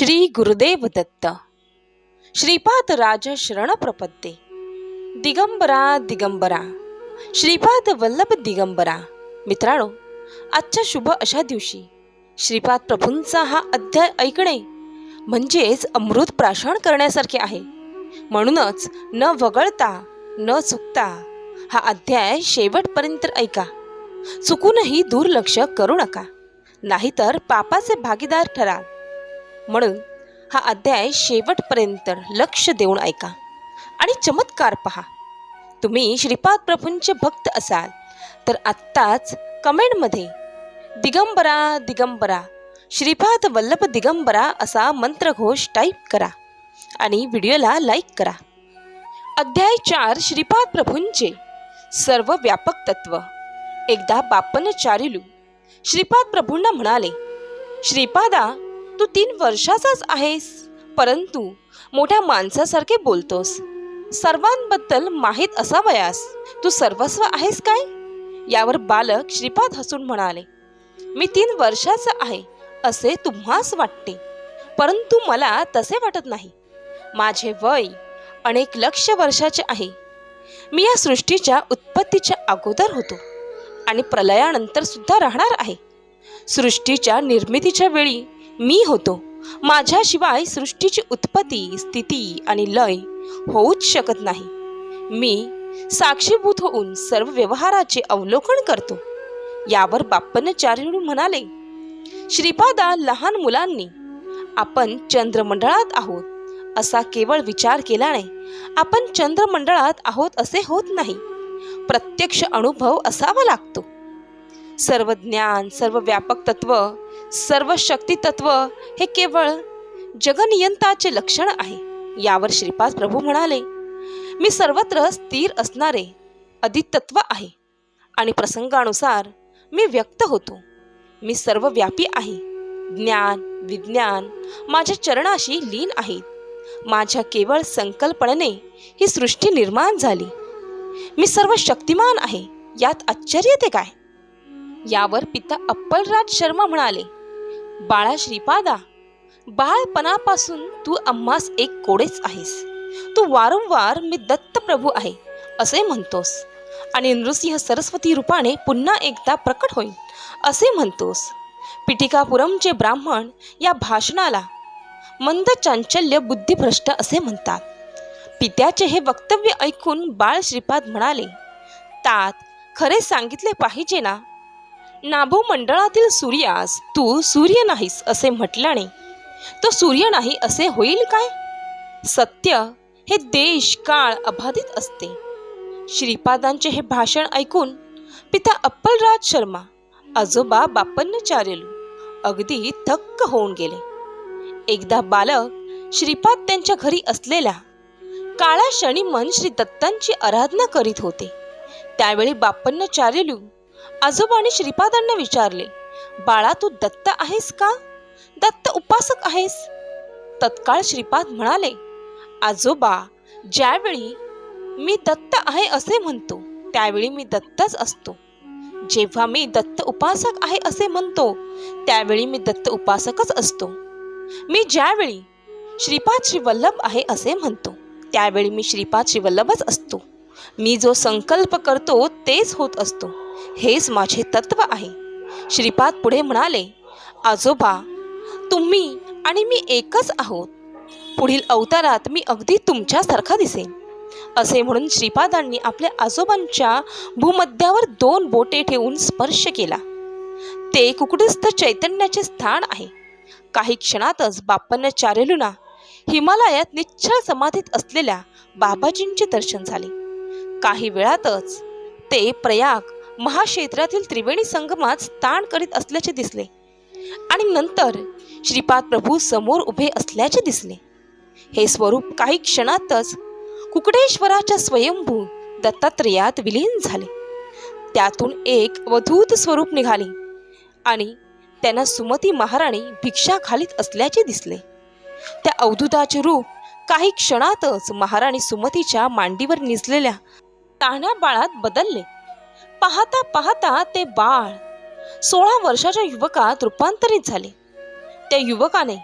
श्री गुरुदेव दत्त. श्रीपाद राज शरण प्रपत्ते दिगंबरा दिगंबरा. श्रीपाद वल्लभ दिगंबरा. मित्रांनो आजच्या शुभ अशा दिवशी श्रीपाद प्रभूंचा हा अध्याय ऐकणे म्हणजेच अमृत प्राशन करण्यासारखे आहे. म्हणूनच न वगळता न चुकता हा अध्याय शेवटपर्यंत ऐका. चुकूनही दुर्लक्ष करू नका. नाहीतर पापाचे भागीदार ठराल. म्हणून हा अध्याय शेवटपर्यंत लक्ष देऊन ऐका आणि चमत्कार पहा. तुम्ही श्रीपाद प्रभूंचे भक्त असाल तर आत्ताच कमेंटमध्ये दिगंबरा दिगंबरा श्रीपाद वल्लभ दिगंबरा असा मंत्रघोष टाईप करा आणि व्हिडिओला लाईक करा. अध्याय चार श्रीपाद प्रभूंचे सर्व व्यापक तत्व. एकदा बापन चारिलू श्रीपाद प्रभूंना म्हणाले श्रीपादा तू तीन वर्षाचाच आहेस. परंतु मोठ्या माणसासारखे बोलतोस. सर्वांबद्दल माहीत असावयास. तू सर्वस्व आहेस काय? यावर बालक श्रीपाद हसून म्हणाले मी तीन वर्षाचा आहे असे तुम्हास वाटते. परंतु मला तसे वाटत नाही. माझे वय अनेक लक्ष वर्षाचे आहे. मी या सृष्टीच्या उत्पत्तीच्या अगोदर होतो आणि प्रलयानंतर सुद्धा राहणार आहे. सृष्टीच्या निर्मितीच्या वेळी मी होतो. माझ्याशिवाय सृष्टीची उत्पत्ती स्थिती आणि लय होऊच शकत नाही. मी साक्षीभूत होऊन सर्व व्यवहाराचे अवलोकन करतो. यावर बाप्पनाचार्य म्हणाले श्रीपादा लहान मुलांनी आपण चंद्रमंडळात आहोत. असा केवळ विचार केल्याने आपण चंद्रमंडळात आहोत असे होत नाही. प्रत्यक्ष अनुभव असावा लागतो. सर्व ज्ञान सर्व व्यापक तत्व सर्व शक्ती तत्व हे केवळ जगनियंताचे लक्षण आहे. यावर श्रीपाद प्रभू म्हणाले मी सर्वत्र स्थिर असणारे अधितत्व आहे आणि प्रसंगानुसार मी व्यक्त होतो. मी सर्व व्यापी आहे. ज्ञान विज्ञान माझ्या चरणाशी लीन आहेत. माझ्या केवळ संकल्पनेने ही सृष्टी निर्माण झाली. मी सर्व शक्तिमान आहे. यात आश्चर्य ते काय? यावर पिता अप्पलराज शर्मा म्हणाले बाळा श्रीपादा बाळपणापासून तू अम्मास एक कोडेच आहेस. तू वारंवार मी दत्त प्रभू आहे असे म्हणतोस. आणि नृसिंह सरस्वती रूपाने पुन्हा एकदा प्रकट होईल असे म्हणतोस. पिटिकापुरमचे ब्राह्मण या भाषणाला मंद चांचल्य बुद्धिभ्रष्ट असे म्हणतात. पित्याचे हे वक्तव्य ऐकून बाळ श्रीपाद म्हणाले तात खरे सांगितले पाहिजे ना? नाभो मंडळातील सूर्यास तू सूर्य नाहीस असे म्हटल्याने तो सूर्य नाही असे होईल काय? सत्य हे देश काळ अबाधित असते. श्रीपादांचे हे भाषण ऐकून पिता अप्पलराज शर्मा आजोबा बापन्नचार्यलू अगदी थक्क होऊन गेले. एकदा बालक श्रीपाद त्यांच्या घरी असलेल्या काळा शनी मन श्री दत्तांची आराधना करीत होते. त्यावेळी बापन्नचार्यलू आजोबाने श्रीपादांना विचारले बाळा तू दत्त आहेस का? दत्त उपासक आहेस. तत्काळ श्रीपाद म्हणाले आजोबा ज्यावेळी मी दत्त आहे असे म्हणतो त्यावेळी मी दत्तच असतो. जेव्हा मी दत्त उपासक आहे असे म्हणतो त्यावेळी मी दत्त उपासकच असतो. मी ज्यावेळी श्रीपाद श्रीवल्लभ आहे असे म्हणतो त्यावेळी मी श्रीपाद श्रीवल्लभच असतो. मी जो संकल्प करतो तेच होत असतो. हेच माझे तत्व आहे. श्रीपाद पुढे म्हणाले आजोबा तुम्ही आणि मी एकच आहोत. पुढील अवतारात मी अगदी तुमच्यासारखा दिसेन. असे म्हणून श्रीपादांनी आपल्या आजोबांच्या भूमध्यावर दोन बोटे ठेवून स्पर्श केला. ते कुकुटस्थ चैतन्याचे स्थान आहे. काही क्षणातच बाप्पांना चारेलुना हिमालयात निश्चळ समाधीत असलेल्या बाबाजींचे दर्शन झाले. काही वेळातच ते प्रयाग महाक्षेत्रातील त्रिवेणी संगमात स्थान करीत असल्याचे दिसले. आणि नंतर श्रीपाद प्रभू समोर उभे असल्याचे दिसले. हे स्वरूप काही क्षणातच कुकडेश्वराच्या स्वयंभू दत्तात्रयात विलीन झाले. त्यातून एक वधूत स्वरूप निघाले आणि त्यांना सुमती महाराणी भिक्षा घालीत असल्याचे दिसले. त्या अवधूताचे रूप काही क्षणातच महाराणी सुमतीच्या मांडीवर निजलेल्या ताण्या बाळात बदलले. पाहता पाहता ते बाळ सोळा वर्षाच्या युवकात रूपांतरित झाले. त्या युवकाने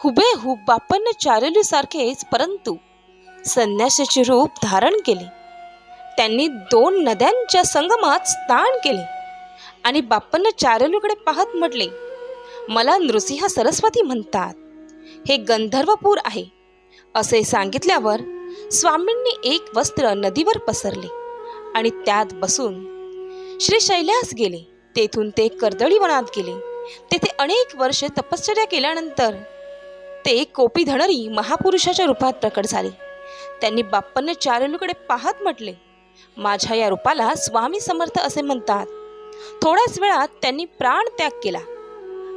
हुबेहूब बापन्न चारेलू सारखेच परंतु संन्यासाचे रूप धारण केले. त्यांनी दोन नद्यांच्या संगमात स्नान केले आणि बापन्न चारेलूकडे पाहत म्हटले मला नृसिंह सरस्वती म्हणतात. हे गंधर्वपूर आहे असे सांगितल्यावर स्वामींनी एक वस्त्र नदीवर पसरले आणि त्यात बसून श्री शैल्यास गेले. तेथून ते कर्दळीवनात गेले. तेथे अनेक वर्षे तपश्चर्या केल्यानंतर ते कोपी धणरी महापुरुषाच्या रूपात प्रकट झाले. त्यांनी बाप्पन्न चारेलूकडे पाहत म्हटले माझ्या या रूपाला स्वामी समर्थ असे म्हणतात. थोड्याच वेळात त्यांनी प्राण त्याग केला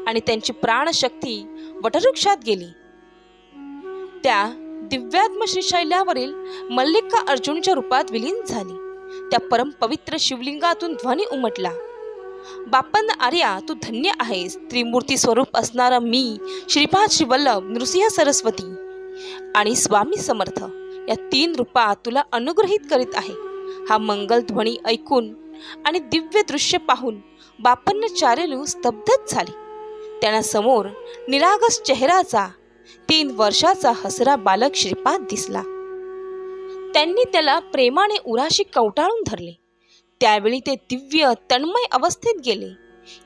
आणि त्यांची प्राणशक्ती वटवृक्षात गेली. त्या दिव्यात्म श्रीशैल्यावरील मल्लिका अर्जुनच्या रूपात विलीन झाली. त्या परमपवित्र शिवलिंगातून ध्वनी उमटला. बापन आर्या तू धन्य आहेस. त्रिमूर्ती स्वरूप असणारा मी श्रीपाद श्रीवल्लभ नृसिंह सरस्वती आणि स्वामी समर्थ या तीन रूपात तुला अनुग्रहित करीत आहे. हा मंगल ध्वनी ऐकून आणि दिव्य दृश्य पाहून बापन्न चारेलू स्तब्धच झाले. त्यांना समोर निरागस चेहराचा तीन वर्षाचा हसरा बालक श्रीपाद दिसला. त्यांनी त्याला प्रेमाने उराशी कवटाळून धरले. त्यावेळी ते दिव्य तन्मय अवस्थेत गेले.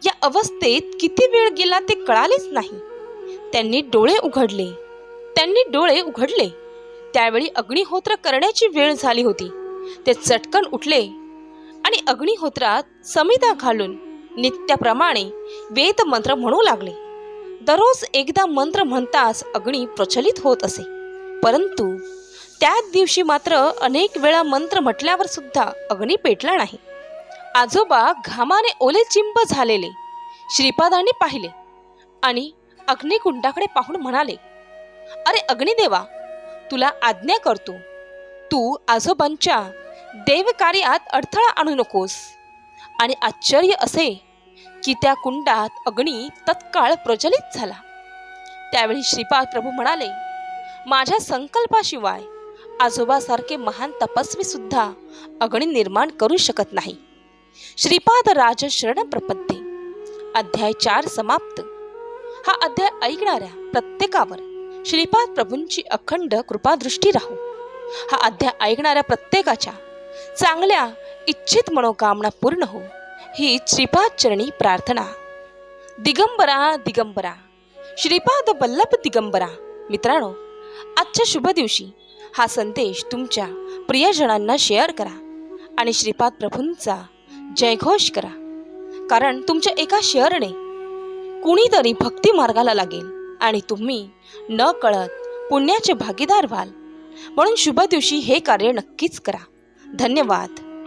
या अवस्थेत किती वेळ गेला ते कळालेच नाही. त्यांनी डोळे उघडले. त्यांनी डोळे उघडले. त्यावेळी अग्निहोत्र करण्याची वेळ झाली होती. ते चटकन उठले आणि अग्निहोत्रात समिधा घालून नित्याप्रमाणे वेद मंत्र म्हणू लागले. दररोज एकदा मंत्र म्हणताच अग्नी प्रचलित होत असे. परंतु त्याच दिवशी मात्र अनेक वेळा मंत्र म्हटल्यावर सुद्धा अग्नी पेटला नाही. आजोबा घामाने ओले चिंब झालेले श्रीपादांनी पाहिले आणि अग्निकुंडाकडे पाहून म्हणाले अरे अग्निदेवा तुला आज्ञा करतो. तू आजोबांच्या देवकार्यात अडथळा आणू नकोस आणि आश्चर्य असे की त्या कुंडात अग्नी तत्काळ प्रज्वलित झाला. त्यावेळी श्रीपाद प्रभू म्हणाले माझ्या संकल्पाशिवाय आजोबासारखे महान तपस्वी सुद्धा अग्नी निर्माण करू शकत नाही. श्रीपाद राज शरण अध्याय चार समाप्त. हा अध्याय ऐकणाऱ्या प्रत्येकावर श्रीपाद प्रभूंची अखंड कृपादृष्टी राहू. हा अध्याय ऐकणाऱ्या प्रत्येकाच्या चांगल्या इच्छित मनोकामना पूर्ण हो. ही श्रीपाद चरणी प्रार्थना. दिगंबरा दिगंबरा. श्रीपाद वल्लभ दिगंबरा. मित्रांनो आजच्या शुभ दिवशी हा संदेश तुमच्या प्रियजनांना शेअर करा आणि श्रीपाद प्रभूंचा जयघोष करा. कारण तुमच्या एका शेअरने कुणीतरी भक्ती मार्गाला लागेल आणि तुम्ही न कळत पुण्याचे भागीदार व्हाल. म्हणून शुभ दिवशी हे कार्य नक्कीच करा. धन्यवाद.